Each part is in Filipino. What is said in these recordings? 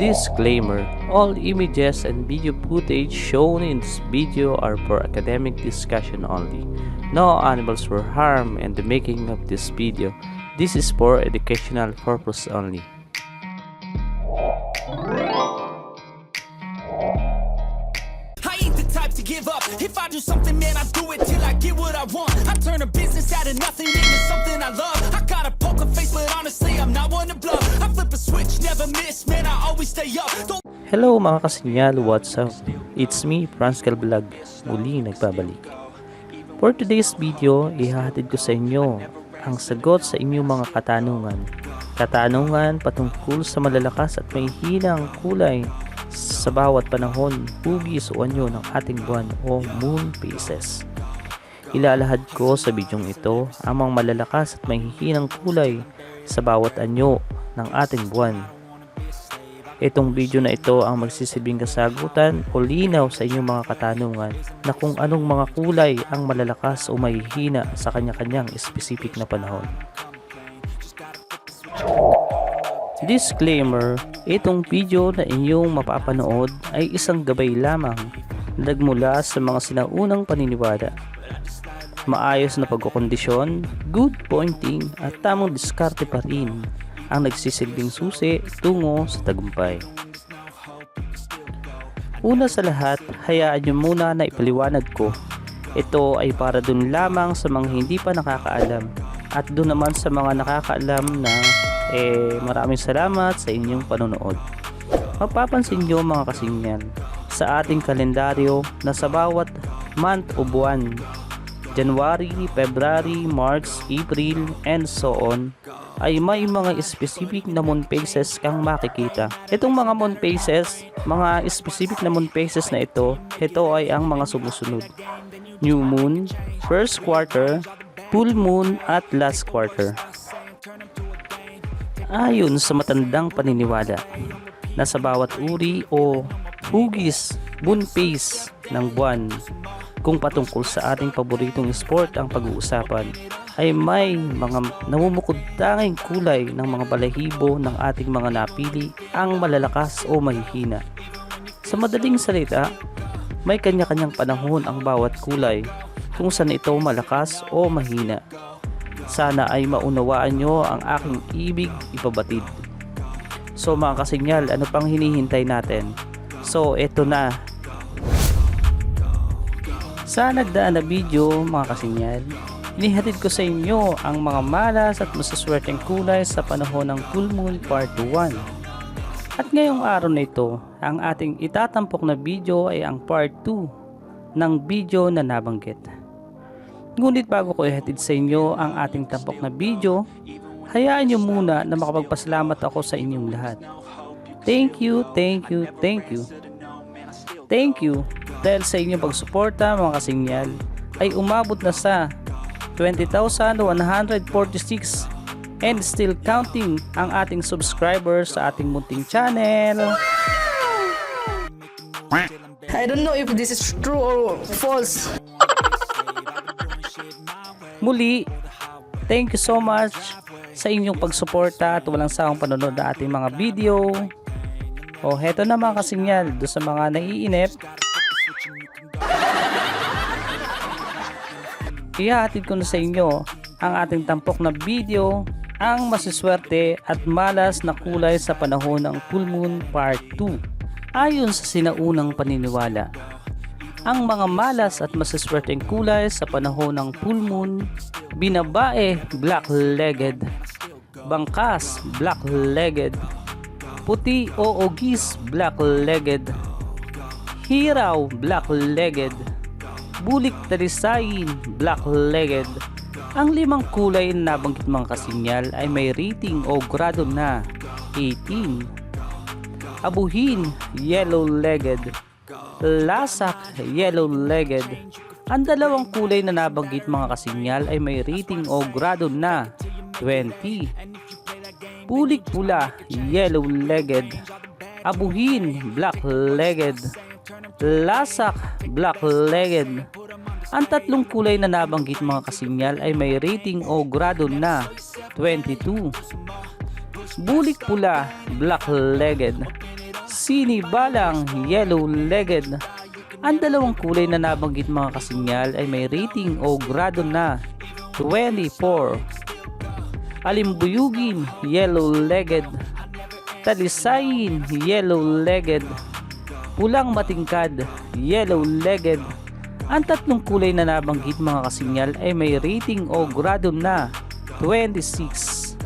Disclaimer All images and video footage shown in this video are for academic discussion only. No animals were harmed in the making of this video. This is for educational purpose only. If I do something, man, I do it till I get what I want. I turn a business out of nothing into something I love. I got a poker face, but honestly, I'm not one to bluff. I switch, never miss, man, I always stay up. Don't Hello mga kasinyal, what's up? It's me, Franskal Vlog, muli nagbabalik. For today's video, ihahatid ko sa inyo ang sagot sa inyong mga katanungan. Katanungan patungkol sa malalakas at may hinang kulay sa bawat panahon, hugis o anyo ng ating buwan o moon phases. Ilalahad ko sa bidyong ito ang mga malalakas at may hinang kulay sa bawat anyo ng ating buwan Itong video na ito ang magsisilbing kasagutan o linaw sa inyong mga katanungan na kung anong mga kulay ang malalakas o mahihina sa kanya-kanyang specific na panahon. Disclaimer, itong video na inyong mapapanood ay isang gabay lamang nagmula sa mga sinaunang paniniwala. Maayos na pagkukondisyon, good pointing at tamang diskarte pa rin ang nagsisilbing susi tungo sa tagumpay. Una sa lahat, hayaan nyo muna na ipaliwanag ko. Ito ay para dun lamang sa mga hindi pa nakakaalam at dun naman sa mga nakakaalam na eh maraming salamat sa inyong panonood. Mapapansin nyo mga kasingyan sa ating kalendaryo na sa bawat month o buwan January, February, March, April, and so on ay may mga specific na moon phases kang makikita. Itong mga moon phases, mga specific na moon phases na ito, ito ay ang mga sumusunod. New moon, first quarter, full moon, at last quarter. Ayon sa matandang paniniwala na sa bawat uri o hugis, moon phase ng buwan kung patungkol sa ating paboritong sport ang pag-uusapan ay may mga namumukod tanging kulay ng mga balahibo ng ating mga napili ang malalakas o mahihina. Sa madaling salita, may kanya-kanyang panahon ang bawat kulay kung saan ito malakas o mahina. Sana ay maunawaan nyo ang aking ibig ipabatid. So mga kasinyal, ano pang hinihintay natin? So eto na. Sa nagdaan na video mga kasinyal, inihatid ko sa inyo ang mga malas at masaswerteng kulay sa panahon ng Full Moon Part 1. At ngayong araw na ito, ang ating itatampok na video ay ang Part 2 ng video na nabanggit. Ngunit bago ko ihatid sa inyo ang ating tampok na video, hayaan nyo muna na makapagpasalamat ako sa inyong lahat. Thank you, thank you, thank you. Thank you dahil sa inyong pagsuporta mga kasinyal ay umabot na sa 20,146 and still counting ang ating subscribers sa ating munting channel. I don't know if this is true or false. Muli, thank you so much sa inyong pagsuporta at walang sawang panonood na ating mga video. O heto na mga kasinyal do sa mga naiinip. Ihahatid ko na sa inyo ang ating tampok na video ang masiswerte at malas na kulay sa panahon ng full moon part 2. Ayon sa sinaunang paniniwala, ang mga malas at masiswerteng kulay sa panahon ng full moon, binabae black-legged, bangkas black-legged, puti o ogis black-legged, hiraw black-legged, bulik talisayin black-legged. Ang limang kulay na nabanggit mga kasinyal ay may rating o grado na 18. Abuhin, yellow-legged. Lasak, yellow-legged. Ang dalawang kulay na nabanggit mga kasinyal ay may rating o grado na 20. Pulik pula, yellow-legged. Abuhin, black-legged. Lasak, black-legged. Ang tatlong kulay na nabanggit mga kasinyal ay may rating o grado na 22. Bulik pula, black-legged. Sinibalang, yellow-legged. Ang dalawang kulay na nabanggit mga kasinyal ay may rating o grado na 24. Alimbuyugin, yellow-legged. Talisayin, yellow-legged. Pulang matingkad, yellow-legged. Ang tatlong kulay na nabanggit mga kasinyal ay may rating o grado na 26.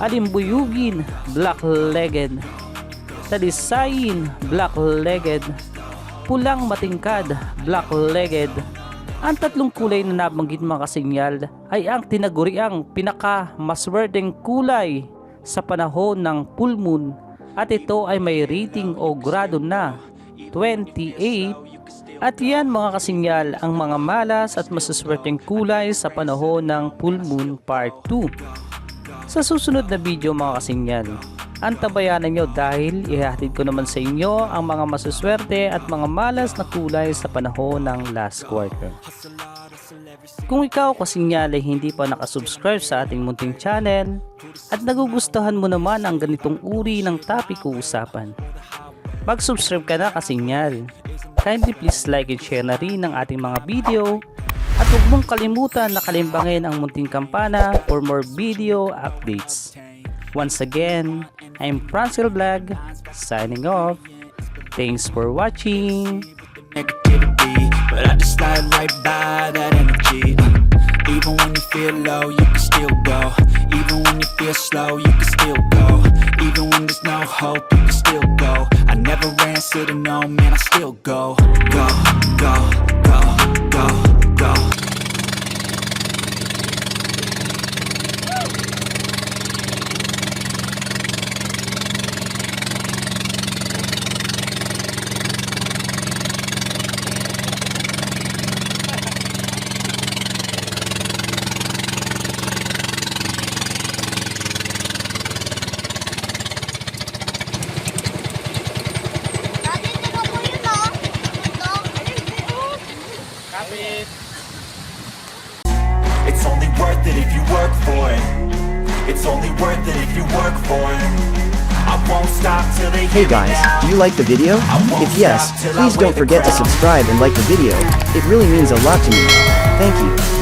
Alimbuyugin, black-legged. Talisayin, black-legged. Pulang matingkad, black-legged. Ang tatlong kulay na nabanggit mga kasinyal ay ang tinaguriang pinaka maswerteng kulay sa panahon ng full moon at ito ay may rating o grado na 28 at yan mga kasinyal ang mga malas at masaswerteng kulay sa panahon ng full moon part 2. Sa susunod na video mga kasinyal, antabayanan nyo dahil ihatid ko naman sa inyo ang mga masuswerte at mga malas na kulay sa panahon ng last quarter. Kung ikaw kasinyal ay hindi pa nakasubscribe sa ating munting channel at nagugustuhan mo naman ang ganitong uri ng topic usapan, mag-subscribe ka na kasinyal. Kindly please like and share na rin ang ating mga video at huwag mong kalimutan na kalimbangin ang munting kampana for more video updates. Once again, I'm Francil Vlog, signing off. Thanks for watching. negativity But I just slide right by that energy uh, Even when you feel low, you can still go Even when you feel slow, you can still go Even when there's no hope, you can still go I never answer to no, man, I still go Go, go, go, go, worth it if you work for it. It's only worth it if you work for it. I won't stop till they Hey guys, do you like the video? If yes, please don't forget to subscribe and like the video. It really means a lot to me. Thank you.